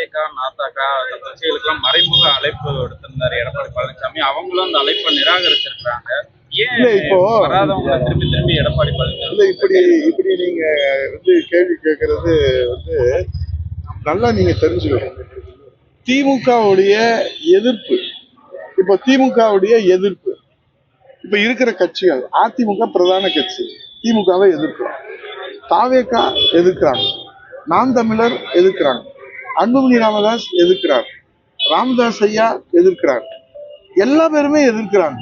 தாவேகா நாத்தாக்கா அந்த கட்சிகளுக்கெல்லாம் மறைமுக அழைப்பு விடுத்திருந்தாரு எடப்பாடி பழனிசாமி. அவங்களும் அந்த அழைப்பை நிராகரிச்சிருக்காங்க ஏன் இல்ல, இப்போ- திரும்பி திரும்பி எடப்பாடி பழனிசாமி இல்ல இப்படி இப்படி நீங்க வந்து கேள்வி கேட்கறது வந்து நல்லா நீங்க தெரிஞ்சுக்கணும். திமுகவுடைய எதிர்ப்பு இப்போ திமுகவுடைய எதிர்ப்பு இப்ப இருக்கிற கட்சிகள் அதிமுக பிரதான கட்சி திமுகவை எதிர்க்கிறாங்க தாவேகா எதிர்க்கிறாங்க. நாம் தமிழர் எதிர்க்கிறாங்க. அன்புமணி ராமதாஸ் எதிர்க்கிறார். ராமதாஸ் ஐயா எதிர்க்கிறார். எல்லா பேருமே எதிர்க்கிறாங்க.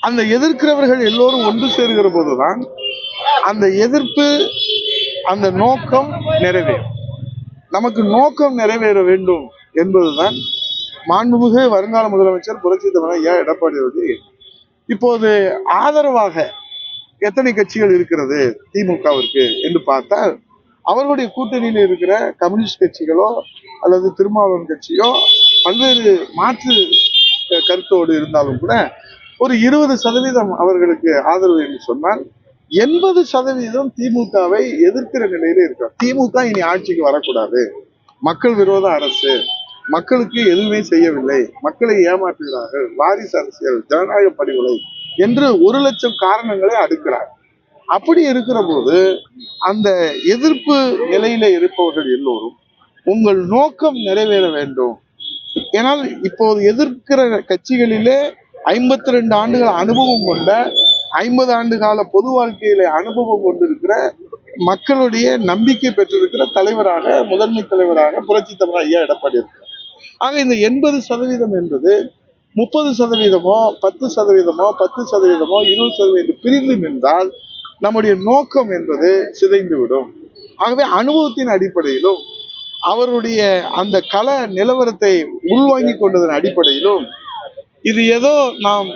அந்த எதிர்க்கிறவர்கள் எல்லோரும் ஒன்று சேருகிற போதுதான் அந்த எதிர்ப்பு அந்த நோக்கம் நிறைவேறும். நமக்கு நோக்கம் நிறைவேற வேண்டும் என்பதுதான் மாண்புமிகு வருங்கால முதலமைச்சர் புரட்சி தலைவர் ஐயா எடப்பாடி அவர்கள் இப்போது ஆதரவாக எத்தனை கட்சிகள் இருக்கிறது திமுகவிற்கு என்று பார்த்தால் அவர்களுடைய கூட்டணியில் இருக்கிற கம்யூனிஸ்ட் கட்சிகளோ அல்லது திருமாவளவன் கட்சியோ பல்வேறு மாற்று கருத்தோடு இருந்தாலும் கூட ஒரு இருபது சதவீதம் அவர்களுக்கு ஆதரவு என்று சொன்னால் எண்பது சதவீதம் திமுகவை எதிர்க்கிற நிலையில இருக்கிறார். திமுக இனி ஆட்சிக்கு வரக்கூடாது. மக்கள் விரோத அரசு. மக்களுக்கு எதுவுமே செய்யவில்லை. மக்களை ஏமாற்றுகிறார்கள். வாரிசு அரசியல் ஜனநாயக படுகொலை என்று ஒரு லட்சம் காரணங்களை அடுக்கிறார். அப்படி இருக்கிற போது அந்த எதிர்ப்பு நிலையில இருப்பவர்கள் எல்லோரும் உங்கள் நோக்கம் நிறைவேற வேண்டும். ஏனால் இப்போது எதிர்க்கிற கட்சிகளிலே ஐம்பத்தி ரெண்டு ஆண்டுகள் அனுபவம் கொண்ட ஐம்பது ஆண்டு கால பொது வாழ்க்கையில அனுபவம் கொண்டிருக்கிற மக்களுடைய நம்பிக்கை பெற்றிருக்கிற தலைவராக முதன்மை தலைவராக புரட்சி தலைவர் ஐயா எடப்பாடி இருக்கிறார் ஆக இந்த எண்பது சதவீதம் என்பது முப்பது சதவீதமோ பத்து சதவீதமோ பத்து சதவீதமோ இருபது சதவீதம் பிரிந்து நின்றால் நம்முடைய நோக்கம் என்பது சிதைந்துவிடும். ஆகவே அனுபவத்தின் அடிப்படையிலும் அவருடைய அந்த கல நிலவரத்தை உள்வாங்கி கொண்டதன் அடிப்படையிலும் இது ஏதோ நாம்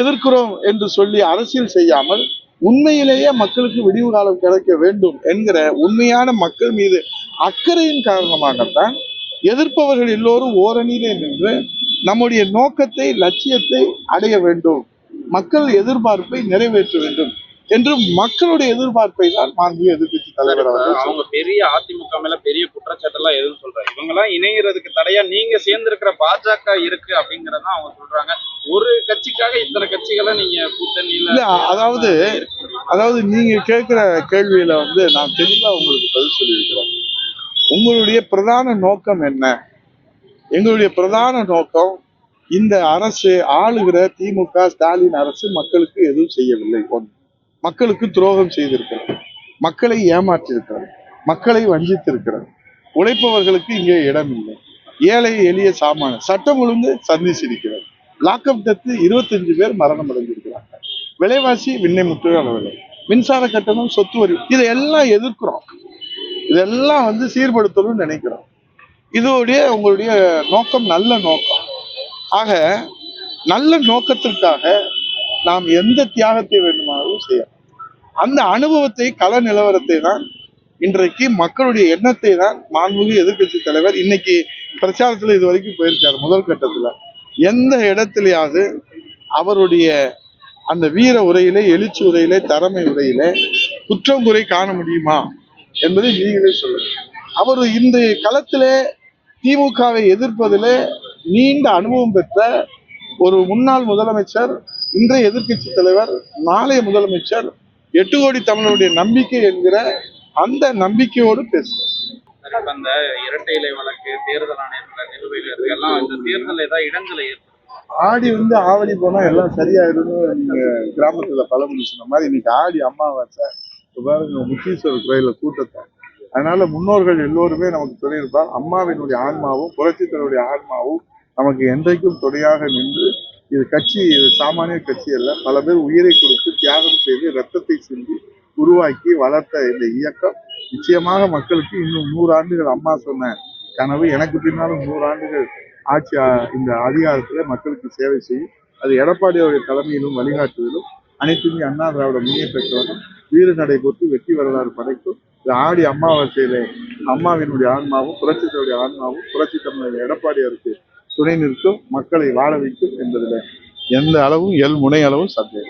எதிர்க்கிறோம் என்று சொல்லி அரசியல் செய்யாமல் உண்மையிலேயே மக்களுக்கு விடிவு காலம் கிடைக்க வேண்டும் என்கிற உண்மையான மக்கள் மீது அக்கறையின் காரணமாகத்தான் எதிர்ப்பவர்கள் எல்லோரும் ஓரணியிலே நின்று நம்முடைய நோக்கத்தை லட்சியத்தை அடைய வேண்டும். மக்கள் எதிர்பார்ப்பை நிறைவேற்ற வேண்டும். என்று மக்களுடைய எதிர்பார்ப்பை தான் மாண்பு எதிர்க்கட்சி தலைவர் அவர்கள் அவங்க பெரிய அதிமுக மேல பெரிய குற்றச்சாட்டெல்லாம் எதுவும் சொல்றாங்க இவங்க எல்லாம் இணையறதுக்கு தடையா நீங்க சேர்ந்திருக்கிற பாஜக இருக்கு அப்படிங்கறத அவங்க சொல்றாங்க. ஒரு கட்சிக்காக இத்தனை கட்சிகளை நீங்க கூட்டணியில இல்ல, அதாவது அதாவது நீங்க கேட்கிற கேள்வியில வந்து நான் தெளிவா உங்களுக்கு பதில் சொல்லியிருக்கிறேன். உங்களுடைய பிரதான நோக்கம் என்ன? எங்களுடைய பிரதான நோக்கம் இந்த அரசு ஆளுகிற திமுக ஸ்டாலின் அரசு மக்களுக்கு எதுவும் செய்யவில்லை. ஒன்று. மக்களுக்கு துரோகம் செய்திருக்கிறது. மக்களை ஏமாற்றிருக்கிறது மக்களை வஞ்சித்திருக்கிறது. உழைப்பவர்களுக்கு இங்கே இடம் இல்லை ஏழை எளிய சாமான. சட்டம் ஒழுங்கு சந்திச்சிருக்கிறது லாக்அப் டெத்து இருபத்தஞ்சு பேர் மரணம் அடைஞ்சிருக்கிறாங்க விலைவாசி விண்ணை முற்று அளவில் மின்சார கட்டணம் சொத்து வரி இதையெல்லாம் எதிர்க்கிறோம். இதெல்லாம் வந்து சீர்படுத்தணும்னு நினைக்கிறோம். இதோடைய உங்களுடைய நோக்கம் நல்ல நோக்கம். ஆக நல்ல நோக்கத்திற்காக நாம் எந்த தியாகத்தை வேண்டும் அனுபவம் செய்யலாம் அந்த அனுபவத்தை கள நிலவரத்தை தான் இன்றைக்கு மக்களுடைய எண்ணத்தை தான் மாண்புமிகு எதிர்கட்சி தலைவர் இன்னைக்கு பிரச்சாரத்துல இது வரைக்கும் போயிருக்காரு முதல் கட்டத்துல. எந்த இடத்துலயாவது அவருடைய அந்த வீர உரையிலே எழுச்சி உரையிலே திறமை உரையிலே குற்றம் குறை காண முடியுமா என்பதை நீங்களே சொல்லுங்க. அவர் இந்த களத்திலே திமுகவை எதிர்ப்பதிலே நீண்ட அனுபவம் பெற்ற ஒரு முன்னாள் முதலமைச்சர் இன்றைய எதிர்க்கட்சி தலைவர் நாளைய முதலமைச்சர் எட்டு கோடி தமிழருடைய நம்பிக்கை என்கிற அந்த நம்பிக்கையோடு பேசுகிறார் இப்ப அந்த இரட்டை இலை வழக்கு தேர்தல் ஆணையத்துல நிலுவையில் இருக்கு எல்லாம் இந்த தேர்தல் ஏதாவது இடங்களை ஆடி வந்து ஆவணி போனா எல்லாம் சரியாயிடும்னு நீங்க கிராமத்துல பழமொழி சொன்ன மாதிரி இன்னைக்கு ஆடி பாருங்க முத்தீஸ்வரர் கோயில கூட்டத்தை. அதனால முன்னோர்கள் எல்லோருமே நமக்கு சொல்லியிருப்பார் அம்மாவினுடைய ஆன்மாவும் புரட்சித்தருடைய ஆன்மாவும் நமக்கு என்றைக்கும் துணையாக நின்று இது கட்சி இது சாமானிய கட்சி அல்ல. பல பேர் உயிரை கொடுத்து தியாகம் செய்து ரத்தத்தை சிந்தி உருவாக்கி வளர்த்த இந்த இயக்கம் நிச்சயமாக மக்களுக்கு இன்னும் நூறு ஆண்டுகள் அம்மா சொன்ன கனவு. எனக்கு பின்னாலும் நூறு ஆண்டுகள் ஆட்சி இந்த அதிகாரத்துல மக்களுக்கு சேவை செய்யும். அது எடப்பாடி அவருடைய தலைமையிலும் வழிகாட்டுதலும் அனைத்துமே அண்ணா திராவிட முன்னேற்ற கழகம் வீறு நடை போட்டு வெற்றி வரலாறு படைக்கும். இது ஆடி அமாவாசையிலே அம்மாவினுடைய ஆன்மாவும் புரட்சித்தருடைய ஆன்மாவும் புரட்சி தமிழர் எடப்பாடியாருக்கு துணை நிற்கும் மக்களை வாழ வைக்கும் என்பதில் எந்த அளவும் எல் முனை அளவும் அது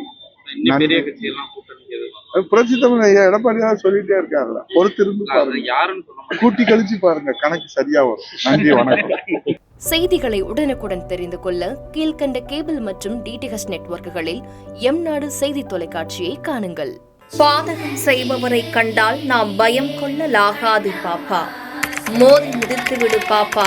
புரட்சி தமிழ் ஐயா எடப்பாடியார் சொல்லிட்டே இருக்காருல்ல பொறுத்திருந்து பாருங்க. யாருன்னு சொல்ல மாட்டேன் கூட்டி கழிச்சு பாருங்க. கணக்கு சரியா வரும். நன்றி வணக்கம். செய்திகளை உடனுக்குடன் தெரிந்து கொள்ள கீழ்க்கண்ட கேபிள் மற்றும் டிடிஹெச் நெட்வொர்க்குகளில் எம் நாடு செய்தி தொலைக்காட்சியை காணுங்கள். பாதகம் செய்பவரை கண்டால் நாம் பயம் கொள்ளலாகாது பாப்பா. மோதி மிதித்து விடு பாப்பா.